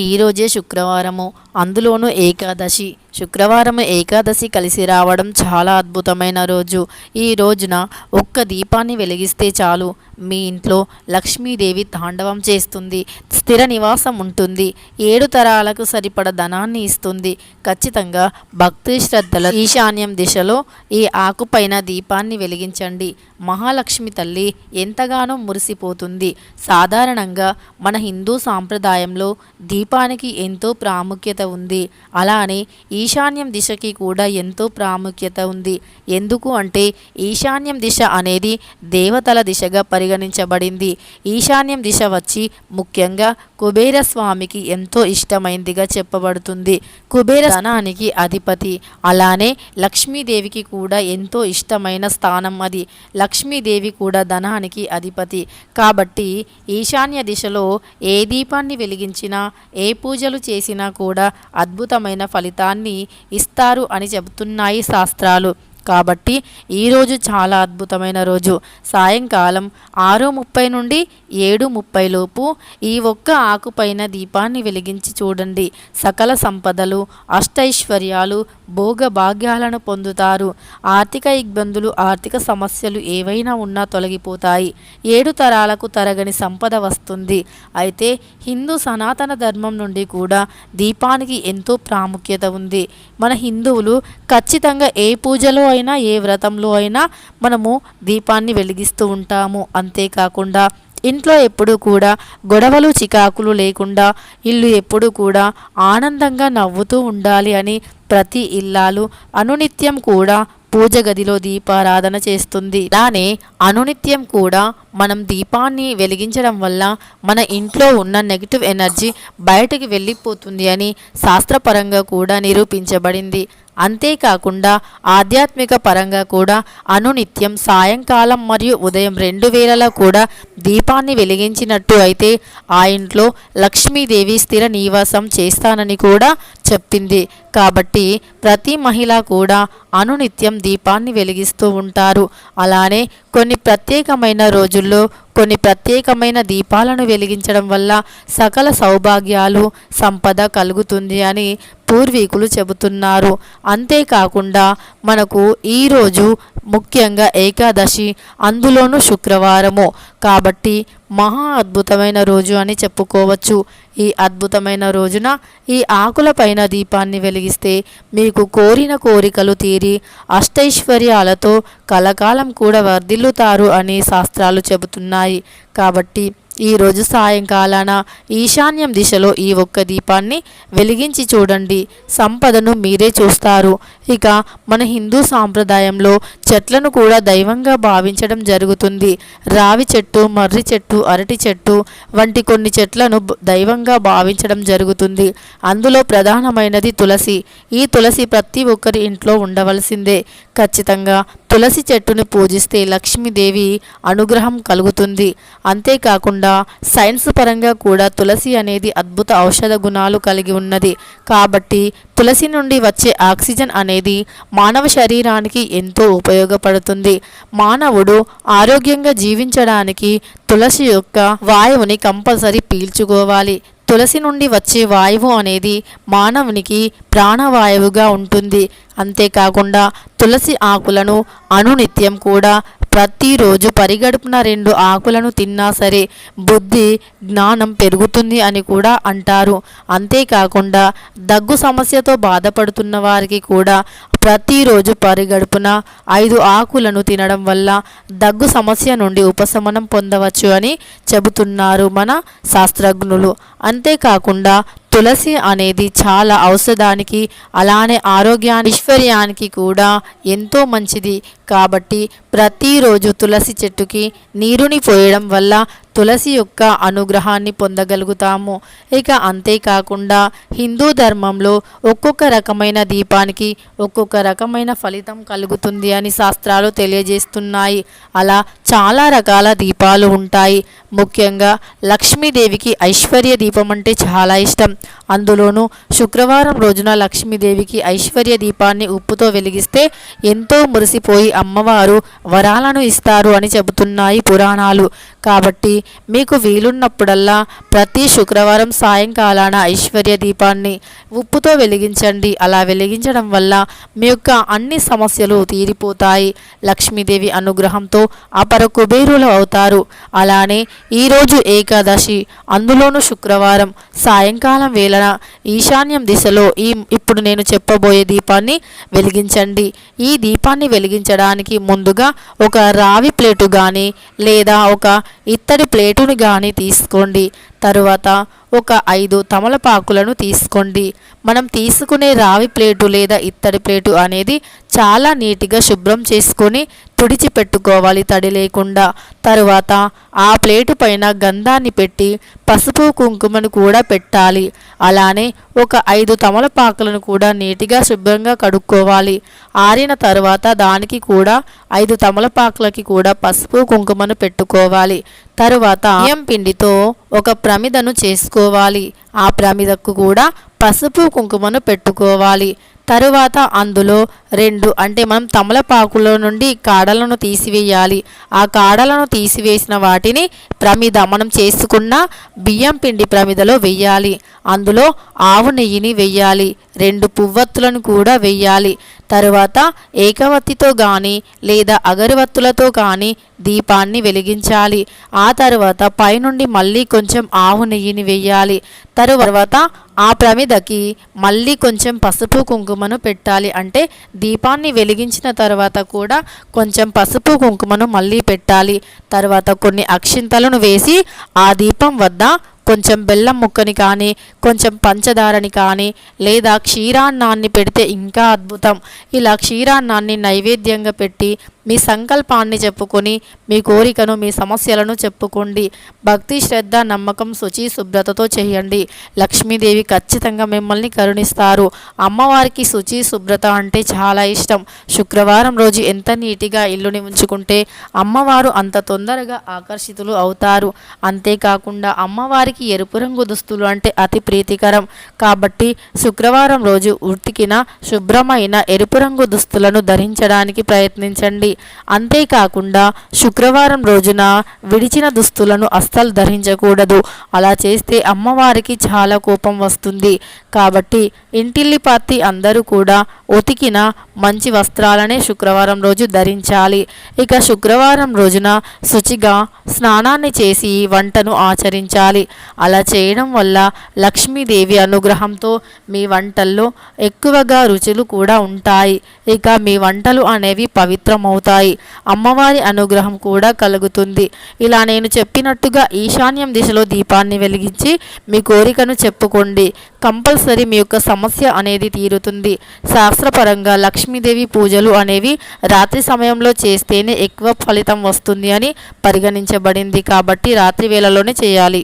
ఈరోజే శుక్రవారము. అందులోనూ ఏకాదశి. శుక్రవారం ఏకాదశి కలిసి రావడం చాలా అద్భుతమైన రోజు. ఈ రోజున ఒక్క దీపాన్ని వెలిగిస్తే చాలు. మీ ఇంట్లో లక్ష్మీదేవి తాండవం చేస్తుంది స్థిర నివాసం ఉంటుంది ఏడు తరాలకు సరిపడ ధనాన్ని ఇస్తుంది. ఖచ్చితంగా భక్తి శ్రద్ధల ఈశాన్యం దిశలో ఈ ఆకుపైన దీపాన్ని వెలిగించండి. మహాలక్ష్మి తల్లి ఎంతగానో మురిసిపోతుంది. సాధారణంగా మన హిందూ సాంప్రదాయంలో దీపానికి ఎంతో ప్రాముఖ్యత ఉంది. అలానే ఈ ఈశాన్యం దిశకి కూడా ఎంతో ప్రాముఖ్యత ఉంది. ఎందుకు అంటే ఈశాన్యం దిశ అనేది దేవతల దిశగా పరిగణించబడింది. ఈశాన్యం దిశ వచ్చి ముఖ్యంగా కుబేర స్వామికి ఎంతో ఇష్టమైందిగా చెప్పబడుతుంది. కుబేర ధనానికి అధిపతి. అలానే లక్ష్మీదేవికి కూడా ఎంతో ఇష్టమైన స్థానం అది. లక్ష్మీదేవి కూడా ధనానికి అధిపతి. కాబట్టి ఈశాన్య దిశలో ఏ దీపాన్ని వెలిగించినా ఏ పూజలు చేసినా కూడా అద్భుతమైన ఫలితాన్ని ఇస్తారు అని చెబుతున్నాయి శాస్త్రాలు. కాబట్టి ఈరోజు చాలా అద్భుతమైన రోజు. సాయంకాలం ఆరు ముప్పై నుండి ఏడు ముప్పై లోపు ఈ ఒక్క ఆకుపైన దీపాన్ని వెలిగించి చూడండి. సకల సంపదలు అష్టైశ్వర్యాలు భోగ భాగ్యాలను పొందుతారు. ఆర్థిక ఇబ్బందులు ఆర్థిక సమస్యలు ఏవైనా ఉన్నా తొలగిపోతాయి. ఏడు తరాలకు తరగని సంపద వస్తుంది. అయితే హిందూ సనాతన ధర్మం నుండి కూడా దీపానికి ఎంతో ప్రాముఖ్యత ఉంది. మన హిందువులు ఖచ్చితంగా ఏ పూజలో అయినా ఏ వ్రతంలో అయినా మనము దీపాన్ని వెలిగిస్తూ ఉంటాము. అంతేకాకుండా ఇంట్లో ఎప్పుడూ కూడా గొడవలు చికాకులు లేకుండా ఇల్లు ఎప్పుడూ కూడా ఆనందంగా నవ్వుతూ ఉండాలి అని ప్రతి ఇల్లాలు అనునిత్యం కూడా పూజ గదిలో దీపారాధన చేస్తుంది. అలానే అనునిత్యం కూడా మనం దీపాన్ని వెలిగించడం వల్ల మన ఇంట్లో ఉన్న నెగిటివ్ ఎనర్జీ బయటకు వెళ్ళిపోతుంది అని శాస్త్రపరంగా కూడా నిరూపించబడింది. అంతేకాకుండా ఆధ్యాత్మిక పరంగా కూడా అనునిత్యం సాయంకాలం మరియు ఉదయం రెండు వేళలా కూడా దీపాన్ని వెలిగించినట్టు అయితే ఆ ఇంట్లో లక్ష్మీదేవి స్థిర నివాసం చేస్తానని కూడా చెప్పింది. కాబట్టి ప్రతి మహిళ కూడా అనునిత్యం దీపాన్ని వెలిగిస్తూ ఉంటారు. అలానే కొన్ని ప్రత్యేకమైన రోజుల్లో కొన్ని ప్రత్యేకమైన దీపాలను వెలిగించడం వల్ల సకల సౌభాగ్యాలు సంపద కలుగుతుంది అని పూర్వీకులు చెబుతున్నారు. అంతేకాకుండా మనకు ఈరోజు ముఖ్యంగా ఏకాదశి అందులోనూ శుక్రవారము. కాబట్టి మహా అద్భుతమైన రోజు అని చెప్పుకోవచ్చు. ఈ అద్భుతమైన రోజున ఈ ఆకులపైన దీపాన్ని వెలిగిస్తే మీకు కోరిన కోరికలు తీరి అష్టైశ్వర్యాలతో కలకాలం కూడా వర్ధిల్లుతారు అని శాస్త్రాలు చెబుతున్నాయి. కాబట్టి ఈరోజు సాయంకాలాన ఈశాన్యం దిశలో ఈ ఒక్క దీపాన్ని వెలిగించి చూడండి. సంపదను మీరే చూస్తారు. ఇక మన హిందూ సాంప్రదాయంలో చెట్లను కూడా దైవంగా భావించడం జరుగుతుంది. రావి చెట్టు మర్రి చెట్టు అరటి చెట్టు వంటి కొన్ని చెట్లను దైవంగా భావించడం జరుగుతుంది. అందులో ప్రధానమైనది తులసి. ఈ తులసి ప్రతి ఒక్కరి ఇంట్లో ఉండవలసిందే. ఖచ్చితంగా తులసి చెట్టును పూజిస్తే లక్ష్మీదేవి అనుగ్రహం కలుగుతుంది. అంతేకాకుండా సైన్స్ పరంగా కూడా తులసి అనేది అద్భుత ఔషధ గుణాలు కలిగి ఉన్నది. కాబట్టి తులసి నుండి వచ్చే ఆక్సిజన్ అనేది మానవ శరీరానికి ఎంతో ఉపయోగపడుతుంది. మానవుడు ఆరోగ్యంగా జీవించడానికి తులసి యొక్క వాయువుని కంపల్సరీ పీల్చుకోవాలి. తులసి నుండి వచ్చే వాయువు అనేది మానవునికి ప్రాణవాయువుగా ఉంటుంది. అంతేకాకుండా తులసి ఆకులను అనునిత్యం కూడా ప్రతిరోజు పరిగడుపున రెండు ఆకులను తిన్నా సరే బుద్ధి జ్ఞానం పెరుగుతుంది అని కూడా అంటారు. అంతేకాకుండా దగ్గు సమస్యతో బాధపడుతున్న వారికి కూడా ప్రతిరోజు పరిగడుపున ఐదు ఆకులను తినడం వల్ల దగ్గు సమస్య నుండి ఉపశమనం పొందవచ్చు అని చెబుతున్నారు మన శాస్త్రజ్ఞులు. అంతేకాకుండా తులసి అనేది చాలా ఔషధానికి అలానే ఆరోగ్యానికి ఐశ్వర్యానికి కూడా ఎంతో మంచిది. కాబట్టి ప్రతిరోజు తులసి చెట్టుకి నీరుని పోయడం వల్ల తులసి యొక్క అనుగ్రహాన్ని పొందగలుగుతాము. ఇక అంతేకాకుండా హిందూ ధర్మంలో ఒక్కొక్క రకమైన దీపానికి ఒక్కొక్క రకమైన ఫలితం కలుగుతుంది అని శాస్త్రాలు తెలియజేస్తున్నాయి. అలా చాలా రకాల దీపాలు ఉంటాయి. ముఖ్యంగా లక్ష్మీదేవికి ఐశ్వర్య దీపం అంటే చాలా ఇష్టం. అందులోనూ శుక్రవారం రోజున లక్ష్మీదేవికి ఐశ్వర్య దీపాన్ని ఉప్పుతో వెలిగిస్తే ఎంతో మురిసిపోయి అమ్మవారు వరాలను ఇస్తారు అని చెబుతున్నాయి పురాణాలు. కాబట్టి మీకు వీలున్నప్పుడల్లా ప్రతి శుక్రవారం సాయంకాలాన ఐశ్వర్య దీపాన్ని ఉప్పుతో వెలిగించండి. అలా వెలిగించడం వల్ల మీ యొక్క అన్ని సమస్యలు తీరిపోతాయి. లక్ష్మీదేవి అనుగ్రహంతో అపర కుబేరులు అవుతారు. అలానే ఈరోజు ఏకాదశి అందులోనూ శుక్రవారం సాయంకాలం వేళన ఈశాన్యం దిశలో ఈ ఇప్పుడు నేను చెప్పబోయే దీపాన్ని వెలిగించండి. ఈ దీపాన్ని వెలిగించడానికి ముందుగా ఒక రావి ప్లేటు కానీ లేదా ఒక ఇత్తడి ప్లేటుని కానీ తీసుకోండి. తరువాత ఒక ఐదు తమలపాకులను తీసుకోండి. మనం తీసుకునే రావి ప్లేటు లేదా ఇత్తడి ప్లేటు అనేది చాలా నీట్గా శుభ్రం చేసుకొని తుడిచి పెట్టుకోవాలి తడి లేకుండా. తరువాత ఆ ప్లేటు పైన గంధాన్ని పెట్టి పసుపు కుంకుమను కూడా పెట్టాలి. అలానే ఒక ఐదు తమలపాకులను కూడా నీటిగా శుభ్రంగా కడుక్కోవాలి. ఆరిన తర్వాత దానికి కూడా ఐదు తమలపాకులకి కూడా పసుపు కుంకుమను పెట్టుకోవాలి. తరువాత బియ్యం పిండితో ఒక ప్రమిదను చేసుకోవాలి. ఆ ప్రమిదకు కూడా పసుపు కుంకుమను పెట్టుకోవాలి. తరువాత అందులో రెండు అంటే మనం తమలపాకుల నుండి కాడలను తీసివేయాలి. ఆ కాడలను తీసివేసిన వాటిని ప్రమిద మనం చేసుకున్న బియ్యం పిండి ప్రమిదలో వెయ్యాలి అందులో ఆవు నెయ్యిని వెయ్యాలి రెండు పువ్వత్తులను కూడా వెయ్యాలి తరువాత ఏకవత్తితో కానీ లేదా అగరవత్తులతో కానీ దీపాన్ని వెలిగించాలి. ఆ తర్వాత పైనుండి మళ్ళీ కొంచెం ఆవు నెయ్యిని వెయ్యాలి తరువాత ఆ ప్రమిదకి మళ్ళీ కొంచెం పసుపు కుంకుమను పెట్టాలి. అంటే దీపాన్ని వెలిగించిన తర్వాత కూడా కొంచెం పసుపు కుంకుమను మళ్ళీ పెట్టాలి. తర్వాత కొన్ని అక్షింతలను వేసి ఆ దీపం వద్ద కొంచెం బెల్లం ముక్కని కానీ కొంచెం పంచదారని కానీ లేదా క్షీరాన్నాన్ని పెడితే ఇంకా అద్భుతం. ఇలా క్షీరాన్నాన్ని నైవేద్యంగా పెట్టి మీ సంకల్పాన్ని చెప్పుకొని మీ కోరికను మీ సమస్యలను చెప్పుకోండి. భక్తి శ్రద్ధ నమ్మకం శుచి శుభ్రతతో చేయండి. లక్ష్మీదేవి ఖచ్చితంగా మిమ్మల్ని కరుణిస్తారు. అమ్మవారికి శుచి శుభ్రత అంటే చాలా ఇష్టం. శుక్రవారం రోజు ఎంత నీటిగా ఇల్లుని ఉంచుకుంటే అమ్మవారు అంత తొందరగా ఆకర్షితులు అవుతారు. అంతేకాకుండా అమ్మవారికి ఎరుపు రంగు దుస్తులు అంటే అతి ప్రీతికరం. కాబట్టి శుక్రవారం రోజు ఉతికిన శుభ్రమైన ఎరుపు రంగు దుస్తులను ధరించడానికి ప్రయత్నించండి. అంతేకాకుండా శుక్రవారం రోజున విడిచిన దుస్తులను అస్సలు ధరించకూడదు. అలా చేస్తే అమ్మవారికి చాలా కోపం వస్తుంది. కాబట్టి ఇంటిల్లిపాతి అందరూ కూడా ఉతికిన మంచి వస్త్రాలనే శుక్రవారం రోజు ధరించాలి. ఇక శుక్రవారం రోజున శుచిగా స్నానాన్ని చేసి వంటను ఆచరించాలి. అలా చేయడం వల్ల లక్ష్మీదేవి అనుగ్రహంతో మీ వంటల్లో ఎక్కువగా రుచులు కూడా ఉంటాయి. ఇక మీ వంటలు అనేవి పవిత్రమవుతాయి. అమ్మవారి అనుగ్రహం కూడా కలుగుతుంది. ఇలా నేను చెప్పినట్టుగా ఈశాన్యం దిశలో దీపాన్ని వెలిగించి మీ కోరికను చెప్పుకోండి. కంపల్సరీ మీ యొక్క సమస్య అనేది తీరుతుంది. శాస్త్రపరంగా లక్ష్మీదేవి పూజలు అనేవి రాత్రి సమయంలో చేస్తేనే ఎక్కువ ఫలితం వస్తుంది అని పరిగణించబడింది. కాబట్టి రాత్రి వేళలోనే చేయాలి.